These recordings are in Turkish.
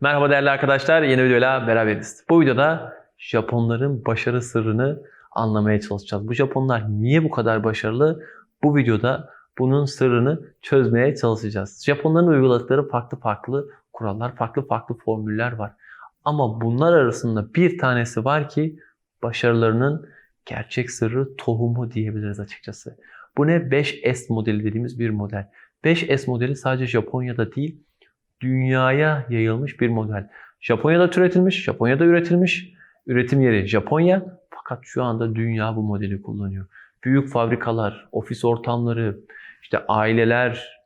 Merhaba değerli arkadaşlar, yeni videoyla beraberiz. Bu videoda Japonların başarı sırrını anlamaya çalışacağız. Bu Japonlar niye bu kadar başarılı? Bu videoda bunun sırrını çözmeye çalışacağız. Japonların uyguladıkları farklı farklı kurallar, farklı farklı formüller var. Ama bunlar arasında bir tanesi var ki başarılarının gerçek sırrı tohumu diyebiliriz açıkçası. Bu ne? 5S modeli dediğimiz bir model. 5S modeli sadece Japonya'da değil, dünyaya yayılmış bir model. Japonya'da türetilmiş, Japonya'da üretilmiş. Üretim yeri Japonya fakat şu anda dünya bu modeli kullanıyor. Büyük fabrikalar, ofis ortamları, işte aileler,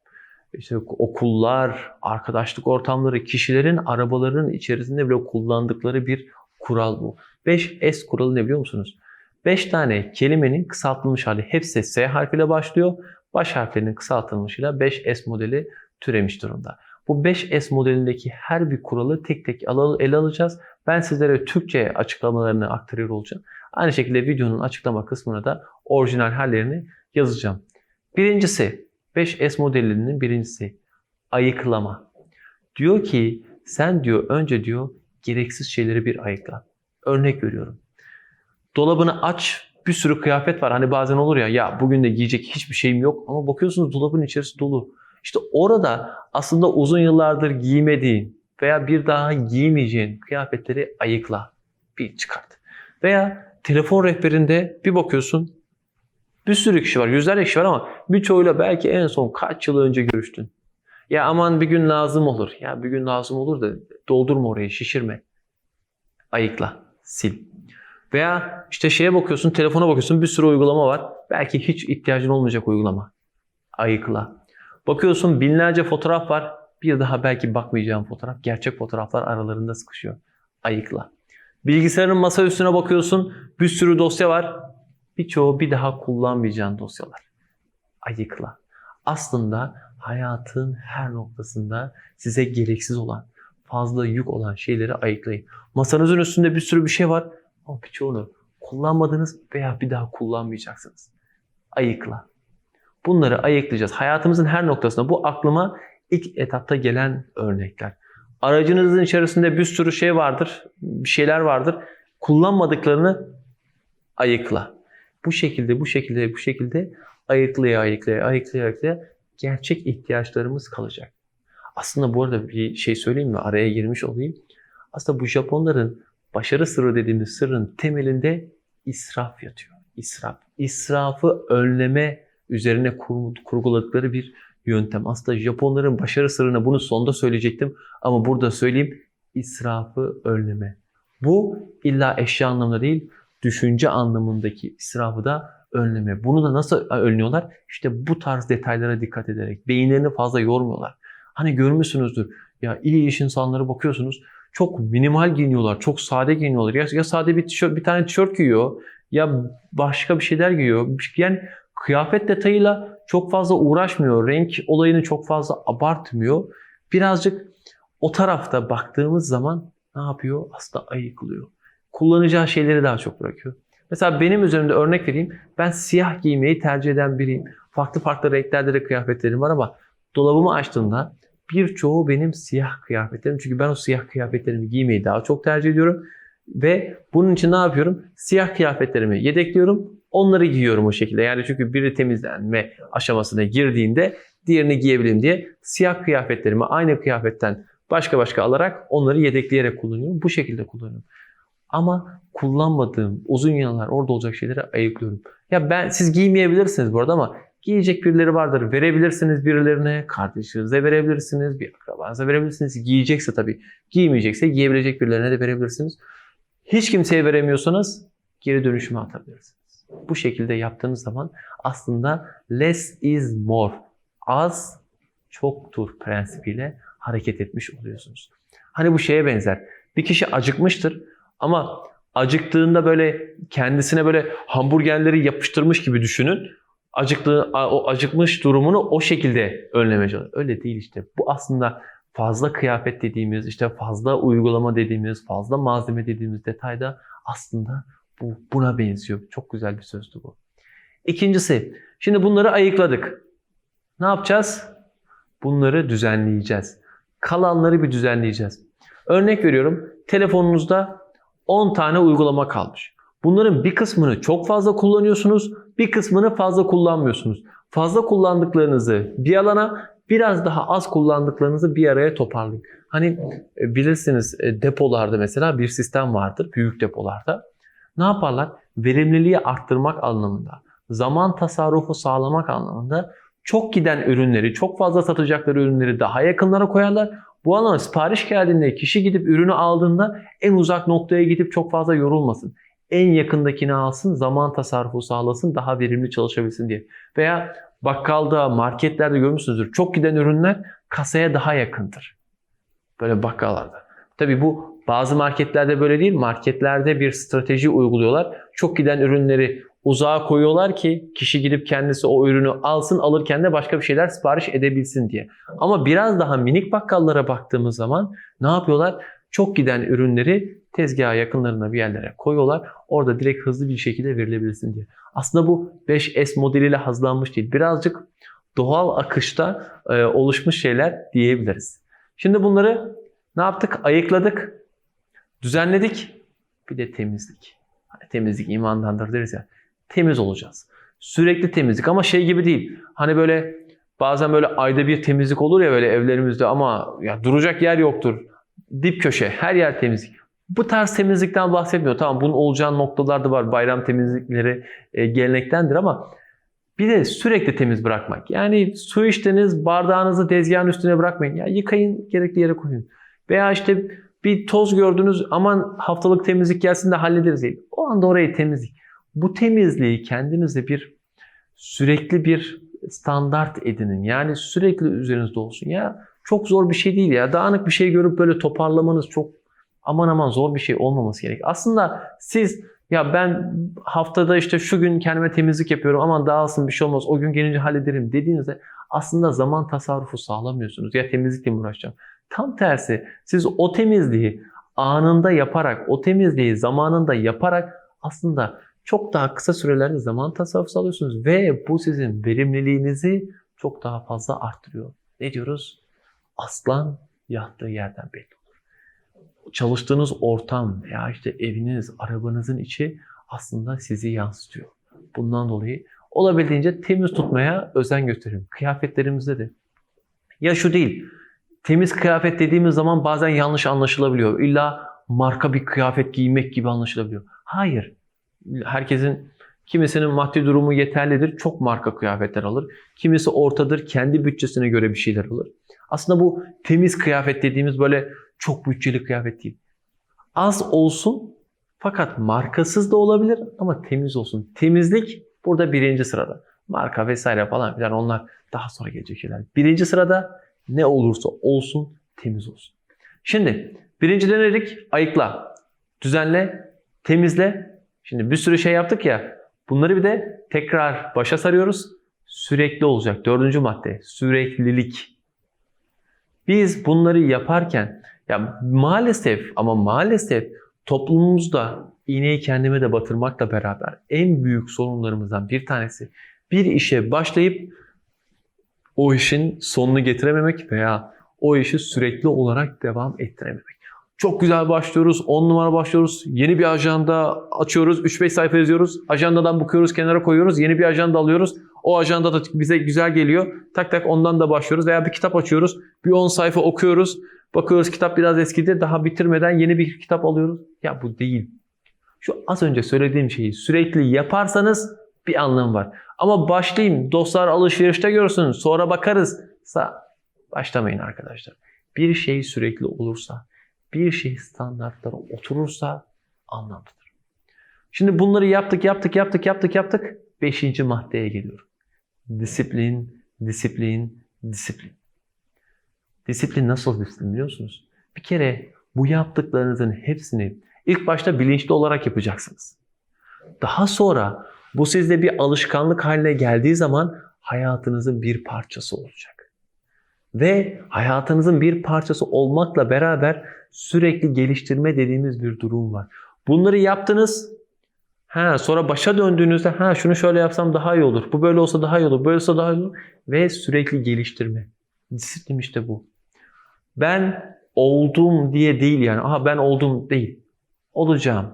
işte okullar, arkadaşlık ortamları, kişilerin arabaların içerisinde bile kullandıkları bir kural bu. 5S kuralı ne biliyor musunuz? 5 tane kelimenin kısaltılmış hali hepsi S harfiyle başlıyor. Baş harflerinin kısaltılmışıyla 5S modeli türemiş durumda. Bu 5S modelindeki her bir kuralı tek tek ele alacağız. Ben sizlere Türkçe açıklamalarını aktarıyor olacağım. Aynı şekilde videonun açıklama kısmına da orijinal hallerini yazacağım. Birincisi 5S modelinin birincisi ayıklama. Diyor ki sen diyor önce diyor gereksiz şeyleri bir ayıkla. Örnek veriyorum. Dolabını aç bir sürü kıyafet var. Hani bazen olur ya ya bugün de giyecek hiçbir şeyim yok ama bakıyorsunuz dolabın içerisi dolu. İşte orada aslında uzun yıllardır giymediğin veya bir daha giymeyeceğin kıyafetleri ayıkla, bir çıkart. Veya telefon rehberinde bir bakıyorsun bir sürü kişi var, yüzlerce kişi var ama birçoğuyla belki en son kaç yıl önce görüştün. Ya aman bir gün lazım olur. Ya bir gün lazım olur da doldurma orayı, şişirme. Ayıkla, sil. Veya işte şeye bakıyorsun, telefona bakıyorsun bir sürü uygulama var. Belki hiç ihtiyacın olmayacak uygulama. Ayıkla. Bakıyorsun binlerce fotoğraf var. Bir daha belki bakmayacağın fotoğraf. Gerçek fotoğraflar aralarında sıkışıyor. Ayıkla. Bilgisayarın masa üstüne bakıyorsun. Bir sürü dosya var. Birçoğu bir daha kullanmayacağın dosyalar. Ayıkla. Aslında hayatın her noktasında size gereksiz olan, fazla yük olan şeyleri ayıklayın. Masanızın üstünde bir sürü bir şey var ama birçoğunu kullanmadınız veya bir daha kullanmayacaksınız. Ayıkla. Bunları ayıklayacağız. Hayatımızın her noktasında bu aklıma ilk etapta gelen örnekler. Aracınızın içerisinde bir sürü şey vardır, bir şeyler vardır. Kullanmadıklarını ayıkla. Bu şekilde, bu şekilde, bu şekilde ayıklaya, ayıklaya, ayıklaya, ayıklaya gerçek ihtiyaçlarımız kalacak. Aslında bu arada bir şey söyleyeyim mi? Araya girmiş olayım. Aslında bu Japonların başarı sırrı dediğimiz sırrın temelinde israf yatıyor. İsraf. İsrafı önleme üzerine kur, kurguladıkları bir yöntem. Aslında Japonların başarı sırrını bunu sonda söyleyecektim ama burada söyleyeyim israfı önleme. Bu illa eşya anlamında değil, düşünce anlamındaki israfı da önleme. Bunu da nasıl önlüyorlar? İşte bu tarz detaylara dikkat ederek. Beyinlerini fazla yormuyorlar. Hani görmüşsünüzdür. Ya iyi iş insanları bakıyorsunuz. Çok minimal giyiniyorlar. Çok sade giyiniyorlar. Ya, ya sade bir tişört, bir tane tişört giyiyor. Ya başka bir şeyler giyiyor. Yani kıyafet detayıyla çok fazla uğraşmıyor. Renk olayını çok fazla abartmıyor. Birazcık o tarafta baktığımız zaman ne yapıyor? Aslında ayıklıyor. Kullanacağı şeyleri daha çok bırakıyor. Mesela benim üzerimde örnek vereyim. Ben siyah giymeyi tercih eden biriyim. Farklı farklı renklerde de kıyafetlerim var ama dolabımı açtığımda birçoğu benim siyah kıyafetlerim. Çünkü ben o siyah kıyafetlerimi giymeyi daha çok tercih ediyorum. Ve bunun için ne yapıyorum? Siyah kıyafetlerimi yedekliyorum. Onları giyiyorum o şekilde. Yani çünkü biri temizlenme aşamasına girdiğinde diğerini giyebilirim diye siyah kıyafetlerimi aynı kıyafetten başka başka alarak onları yedekleyerek kullanıyorum. Bu şekilde kullanıyorum. Ama kullanmadığım uzun yıllar orada olacak şeyleri ayıklıyorum. Ya ben siz giymeyebilirsiniz bu arada ama giyecek birileri vardır. Verebilirsiniz birilerine, kardeşinize verebilirsiniz, bir akrabanıza verebilirsiniz. Giyecekse tabii. Giymeyecekse giyebilecek birilerine de verebilirsiniz. Hiç kimseye veremiyorsanız geri dönüşüme atabilirsiniz. Bu şekilde yaptığınız zaman aslında less is more. Az çoktur prensibiyle hareket etmiş oluyorsunuz. Hani bu şeye benzer. Bir kişi acıkmıştır ama acıktığında böyle kendisine böyle hamburgerleri yapıştırmış gibi düşünün. Acıktığı, o acıkmış durumunu o şekilde önlemeye çalışıyor. Öyle değil işte. Bu aslında fazla kıyafet dediğimiz, işte fazla uygulama dediğimiz, fazla malzeme dediğimiz detayda aslında bu buna benziyor. Çok güzel bir sözdü bu. İkincisi, şimdi bunları ayıkladık. Ne yapacağız? Bunları düzenleyeceğiz. Kalanları bir düzenleyeceğiz. Örnek veriyorum. Telefonunuzda 10 tane uygulama kalmış. Bunların bir kısmını çok fazla kullanıyorsunuz, bir kısmını fazla kullanmıyorsunuz. Fazla kullandıklarınızı bir alana, biraz daha az kullandıklarınızı bir araya toparlayın. Hani e, bilirsiniz e, depolarda mesela bir sistem vardır, büyük depolarda. Ne yaparlar? Verimliliği arttırmak anlamında, zaman tasarrufu sağlamak anlamında çok giden ürünleri, çok fazla satacakları ürünleri daha yakınlara koyarlar. Bu alana sipariş geldiğinde kişi gidip ürünü aldığında en uzak noktaya gidip çok fazla yorulmasın. En yakındakini alsın, zaman tasarrufu sağlasın, daha verimli çalışabilsin diye. Veya bakkalda, marketlerde görmüşsünüzdür. Çok giden ürünler kasaya daha yakındır. Böyle bakkallarda. Tabii bu bazı marketlerde böyle değil. Marketlerde bir strateji uyguluyorlar. Çok giden ürünleri uzağa koyuyorlar ki kişi gidip kendisi o ürünü alsın alırken de başka bir şeyler sipariş edebilsin diye. Ama biraz daha minik bakkallara baktığımız zaman ne yapıyorlar? Çok giden ürünleri tezgaha yakınlarına bir yerlere koyuyorlar. Orada direkt hızlı bir şekilde verilebilsin diye. Aslında bu 5S modeliyle hazırlanmış değil. Birazcık doğal akışta e, oluşmuş şeyler diyebiliriz. Şimdi bunları ne yaptık? Ayıkladık, düzenledik. Bir de temizlik. Hani temizlik imandandır deriz ya. Temiz olacağız. Sürekli temizlik ama şey gibi değil. Hani böyle bazen böyle ayda bir temizlik olur ya böyle evlerimizde ama ya duracak yer yoktur. Dip köşe, her yer temizlik. Bu tarz temizlikten bahsetmiyor. Tamam bunun olacağı noktalarda var. Bayram temizlikleri e, gelenektendir ama bir de sürekli temiz bırakmak. Yani su içtiniz bardağınızı tezgahın üstüne bırakmayın. Ya yıkayın gerekli yere koyun. Veya işte bir toz gördünüz aman haftalık temizlik gelsin de hallederiz değil. O anda orayı temizlik. Bu temizliği kendinize bir sürekli bir standart edinin. Yani sürekli üzerinizde olsun. Ya çok zor bir şey değil ya. Dağınık bir şey görüp böyle toparlamanız çok aman aman zor bir şey olmaması gerek. Aslında siz ya ben haftada işte şu gün kendime temizlik yapıyorum aman dağılsın bir şey olmaz o gün gelince hallederim dediğinizde aslında zaman tasarrufu sağlamıyorsunuz. Ya temizlikle mi uğraşacağım? Tam tersi siz o temizliği anında yaparak, o temizliği zamanında yaparak aslında çok daha kısa sürelerde zaman tasarrufu sağlıyorsunuz ve bu sizin verimliliğinizi çok daha fazla arttırıyor. Ne diyoruz? Aslan yattığı yerden belli olur. Çalıştığınız ortam veya işte eviniz, arabanızın içi aslında sizi yansıtıyor. Bundan dolayı olabildiğince temiz tutmaya özen gösterin. Kıyafetlerimizde de. Ya şu değil, temiz kıyafet dediğimiz zaman bazen yanlış anlaşılabiliyor. İlla marka bir kıyafet giymek gibi anlaşılabiliyor. Hayır. Herkesin kimisinin maddi durumu yeterlidir. Çok marka kıyafetler alır. Kimisi ortadır. Kendi bütçesine göre bir şeyler alır. Aslında bu temiz kıyafet dediğimiz böyle çok bütçeli kıyafet değil. Az olsun fakat markasız da olabilir ama temiz olsun. Temizlik burada birinci sırada. Marka vesaire falan filan onlar daha sonra gelecek şeyler. Birinci sırada ne olursa olsun temiz olsun. Şimdi birinci denedik ayıkla, düzenle, temizle. Şimdi bir sürü şey yaptık ya bunları bir de tekrar başa sarıyoruz. Sürekli olacak. Dördüncü madde süreklilik. Biz bunları yaparken ya maalesef ama maalesef toplumumuzda iğneyi kendime de batırmakla beraber en büyük sorunlarımızdan bir tanesi bir işe başlayıp o işin sonunu getirememek veya o işi sürekli olarak devam ettirememek. Çok güzel başlıyoruz, 10 numara başlıyoruz, yeni bir ajanda açıyoruz, 3-5 sayfa yazıyoruz, ajandadan bakıyoruz, kenara koyuyoruz, yeni bir ajanda alıyoruz. O ajanda da bize güzel geliyor. Tak tak ondan da başlıyoruz veya bir kitap açıyoruz, bir 10 sayfa okuyoruz. Bakıyoruz kitap biraz eskidi, daha bitirmeden yeni bir kitap alıyoruz. Ya bu değil. Şu az önce söylediğim şeyi sürekli yaparsanız bir anlamı var. Ama başlayayım, dostlar alışverişte görsün, sonra bakarız. Sa başlamayın arkadaşlar. Bir şey sürekli olursa, bir şey standartlara oturursa anlamlıdır. Şimdi bunları yaptık, yaptık, yaptık, yaptık, yaptık. Beşinci maddeye geliyorum. Disiplin, disiplin, disiplin. Disiplin nasıl disiplin biliyorsunuz? Bir kere bu yaptıklarınızın hepsini ilk başta bilinçli olarak yapacaksınız. Daha sonra bu sizde bir alışkanlık haline geldiği zaman hayatınızın bir parçası olacak. Ve hayatınızın bir parçası olmakla beraber sürekli geliştirme dediğimiz bir durum var. Bunları yaptınız. Ha, sonra başa döndüğünüzde ha şunu şöyle yapsam daha iyi olur. Bu böyle olsa daha iyi olur. Böyle olsa daha iyi olur. Ve sürekli geliştirme. Disiplin işte bu. Ben oldum diye değil yani. Aha ben oldum değil. Olacağım.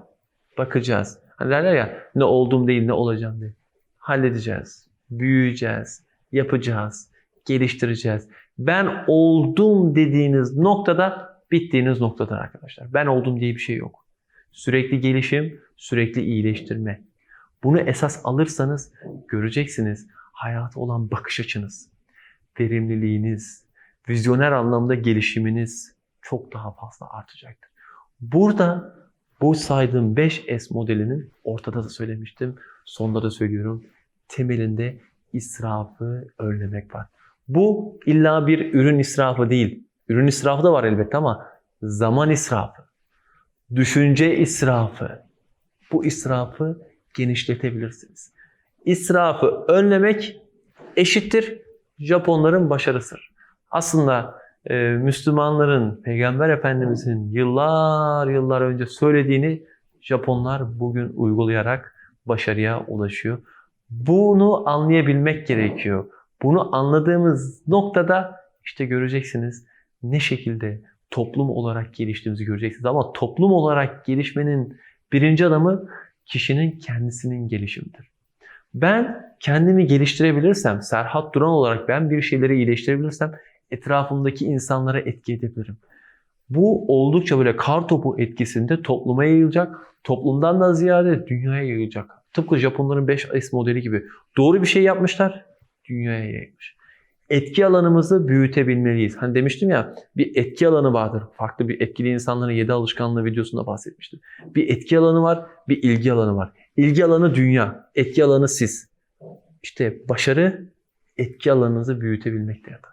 Bakacağız. Hani derler ya ne oldum değil ne olacağım değil. Halledeceğiz. Büyüyeceğiz. Yapacağız. Geliştireceğiz. Ben oldum dediğiniz noktada bittiğiniz noktadır arkadaşlar. Ben oldum diye bir şey yok. Sürekli gelişim, sürekli iyileştirme. Bunu esas alırsanız göreceksiniz hayata olan bakış açınız, verimliliğiniz, vizyoner anlamda gelişiminiz çok daha fazla artacaktır. Burada bu saydığım 5S modelinin ortada da söylemiştim, sonda da söylüyorum. Temelinde israfı önlemek var. Bu illa bir ürün israfı değil. Ürün israfı da var elbette ama zaman israfı, düşünce israfı. Bu israfı genişletebilirsiniz. İsrafı önlemek eşittir Japonların başarısıdır. Aslında e, Müslümanların Peygamber Efendimizin yıllar yıllar önce söylediğini Japonlar bugün uygulayarak başarıya ulaşıyor. Bunu anlayabilmek gerekiyor. Bunu anladığımız noktada işte göreceksiniz ne şekilde toplum olarak geliştiğimizi göreceksiniz. Ama toplum olarak gelişmenin birinci adamı kişinin kendisinin gelişimidir. Ben kendimi geliştirebilirsem, Serhat Duran olarak ben bir şeyleri iyileştirebilirsem etrafımdaki insanlara etki edebilirim. Bu oldukça böyle kar topu etkisinde topluma yayılacak. Toplumdan da ziyade dünyaya yayılacak. Tıpkı Japonların 5S modeli gibi. Doğru bir şey yapmışlar, dünyaya yayılmış. Etki alanımızı büyütebilmeliyiz. Hani demiştim ya bir etki alanı vardır. Farklı bir etkili insanların 7 alışkanlığı videosunda bahsetmiştim. Bir etki alanı var, bir ilgi alanı var. İlgi alanı dünya, etki alanı siz. İşte başarı etki alanınızı büyütebilmekte yatar.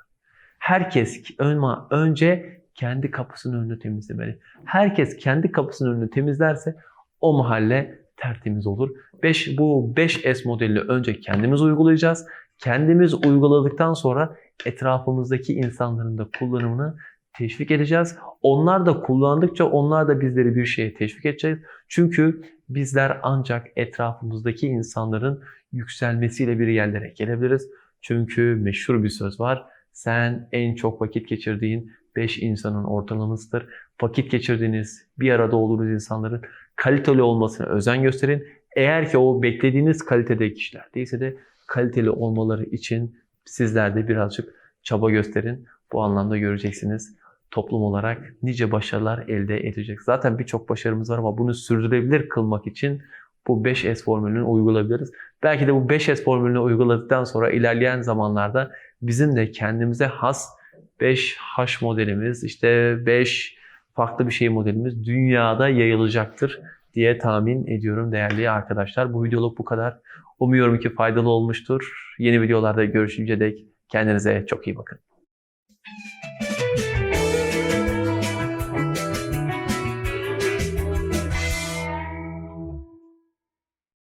Herkes önma önce kendi kapısının önünü temizlemeli. Herkes kendi kapısının önünü temizlerse o mahalle tertemiz olur. 5 bu 5S modelini önce kendimiz uygulayacağız. Kendimiz uyguladıktan sonra etrafımızdaki insanların da kullanımını teşvik edeceğiz. Onlar da kullandıkça onlar da bizleri bir şeye teşvik edecek. Çünkü bizler ancak etrafımızdaki insanların yükselmesiyle bir yerlere gelebiliriz. Çünkü meşhur bir söz var. Sen en çok vakit geçirdiğin 5 insanın ortalamasıdır. Vakit geçirdiğiniz, bir arada olduğunuz insanların kaliteli olmasına özen gösterin. Eğer ki o beklediğiniz kalitede kişiler değilse de kaliteli olmaları için sizler de birazcık çaba gösterin. Bu anlamda göreceksiniz toplum olarak nice başarılar elde edecek. Zaten birçok başarımız var ama bunu sürdürebilir kılmak için bu 5S formülünü uygulayabiliriz. Belki de bu 5S formülünü uyguladıktan sonra ilerleyen zamanlarda bizim de kendimize has 5H modelimiz, işte 5 farklı bir şey modelimiz dünyada yayılacaktır diye tahmin ediyorum değerli arkadaşlar. Bu videoluk bu kadar. Umuyorum ki faydalı olmuştur. Yeni videolarda görüşünce dek kendinize çok iyi bakın.